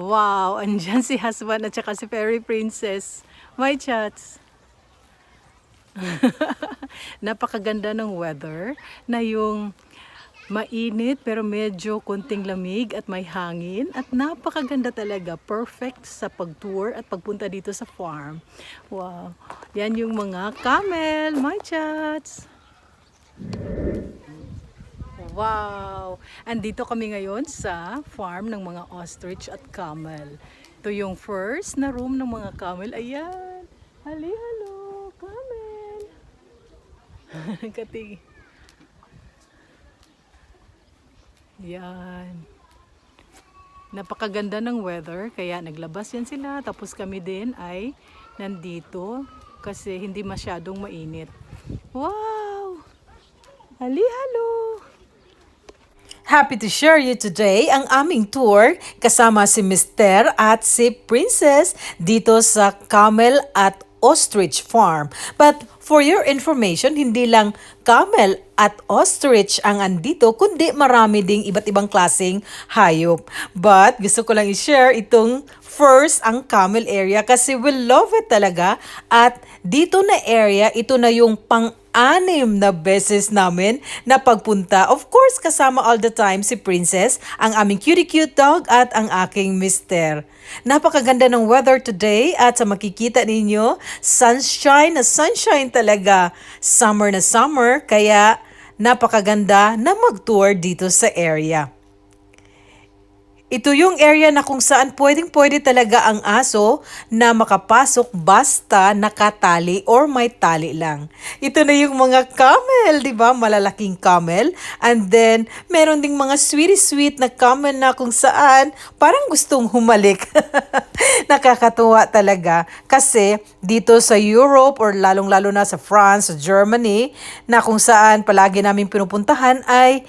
Wow, andyan si husband at saka si fairy princess. My chats. Napakaganda ng weather na yung mainit pero medyo konting lamig at may hangin at napakaganda talaga. Perfect sa pag-tour at pagpunta dito sa farm. Wow. Yan yung mga camel, my chats. Wow! Andito kami ngayon sa farm ng mga ostrich at camel. Ito yung first na room ng mga camel. Ayan! Hali, halo! Camel! Kating. Yan. Napakaganda ng weather, kaya naglabas yan sila. Tapos kami din ay nandito kasi hindi masyadong mainit. Wow! Hali, halo! Happy to share you today ang aming tour kasama si Mr. at si Princess dito sa Camel at Ostrich Farm. But for your information, hindi lang camel at ostrich ang andito, kundi marami ding iba't ibang klaseng hayop. But gusto ko lang i-share itong first ang camel area kasi we love it talaga. At dito na area, ito na yung pang anim na beses namin na pagpunta. Of course, kasama all the time si Princess, ang aming cutie-cute dog at ang aking mister. Napakaganda ng weather today at sa makikita ninyo, sunshine na sunshine talaga. Summer na summer, kaya napakaganda na mag-tour dito sa area. Ito yung area na kung saan pwedeng-pwede talaga ang aso na makapasok basta nakatali or may tali lang. Ito na yung mga camel, di ba? Malalaking camel. And then, meron ding mga sweetie-sweet na camel na kung saan parang gustong humalik. Nakakatuwa talaga. Kasi dito sa Europe or lalong-lalo na sa France, Germany, na kung saan palagi namin pinupuntahan ay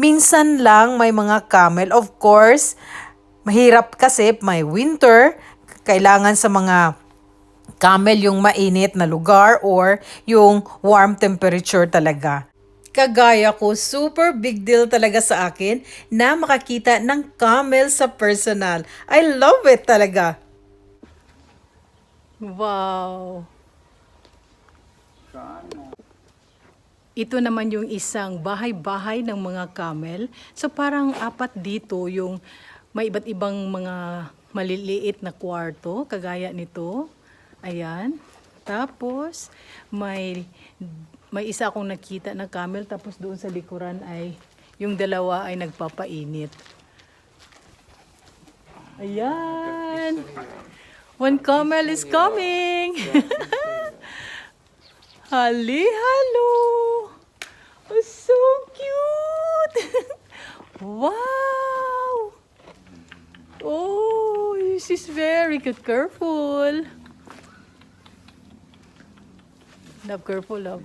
Minsan lang may mga camel. Of course, mahirap kasi may winter. Kailangan sa mga camel yung mainit na lugar or yung warm temperature talaga. Kagaya ko, super big deal talaga sa akin na makakita ng camel sa personal. I love it talaga. Wow! Ito naman yung isang bahay-bahay ng mga camel. So parang apat dito yung may iba't ibang mga maliliit na kwarto, kagaya nito. Ayan. Tapos may may isa akong nakita na camel tapos doon sa likuran ay yung dalawa ay nagpapainit. Ayan. One camel is coming. Hali, halo. Oh, so cute. wow. Oh, this is very good. Careful. Love, careful, love.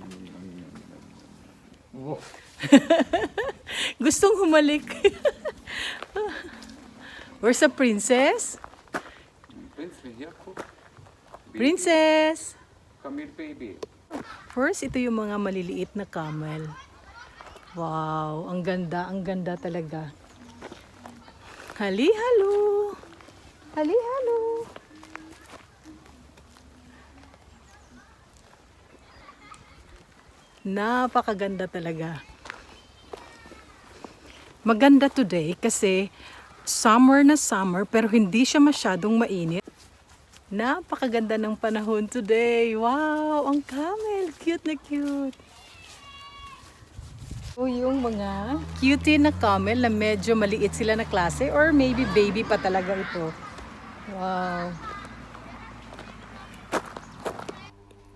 Gustong humalik. Where's the princess? Princess! Come here, baby. First, ito yung mga maliliit na camel. Wow, ang ganda, ang ganda talaga. Hali, halo. Hali, halo. Napakaganda talaga. Maganda today kasi summer na summer pero hindi siya masyadong mainit. Napakaganda ng panahon today. Wow, ang camel. Cute na cute. O yung mga cutie na camel na medyo maliit sila na klase or maybe baby pa talaga ito. Wow.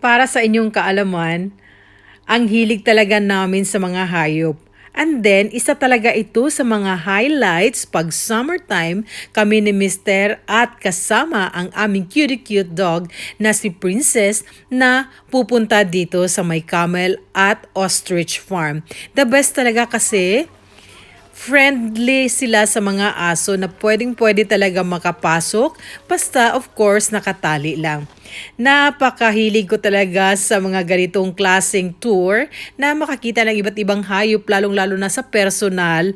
Para sa inyong kaalaman, ang hilig talaga namin sa mga hayop. And then, isa talaga ito sa mga highlights pag summertime kami ni Mister at kasama ang aming cutie-cute dog na si Princess na pupunta dito sa may camel at ostrich farm. The best talaga kasi friendly sila sa mga aso na pwedeng pwede talaga makapasok basta of course nakatali lang. Napakahilig ko talaga sa mga ganitong klaseng tour na makakita ng iba't ibang hayop lalong lalo na sa personal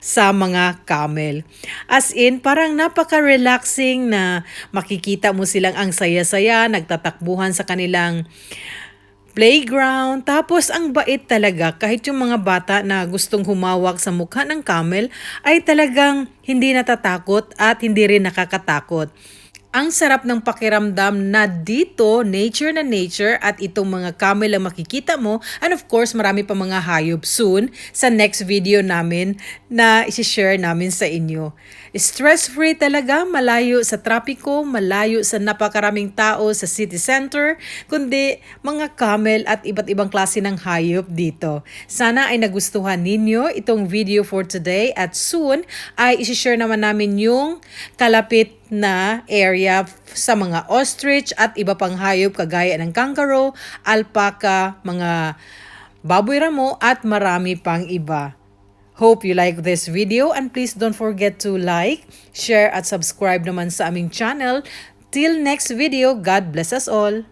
sa mga camel. As in, parang napaka-relaxing na makikita mo silang ang saya-saya, nagtatakbuhan sa kanilang playground. Tapos ang bait talaga kahit yung mga bata na gustong humawak sa mukha ng camel ay talagang hindi natatakot at hindi rin nakakatakot. Ang sarap ng pakiramdam na dito, nature na nature at itong mga camel ang makikita mo. And of course, marami pa mga hayop soon sa next video namin na isi-share namin sa inyo. Stress-free talaga, malayo sa trapiko, malayo sa napakaraming tao sa city center, kundi mga camel at iba't ibang klase ng hayop dito. Sana ay nagustuhan ninyo itong video for today at soon ay isi-share naman namin yung kalapit na area sa mga ostrich at iba pang hayop kagaya ng kangaroo, alpaca, mga baboy ramo at marami pang iba. Hope you like this video and please don't forget to like, share at subscribe naman sa aming channel. Till next video, God bless us all.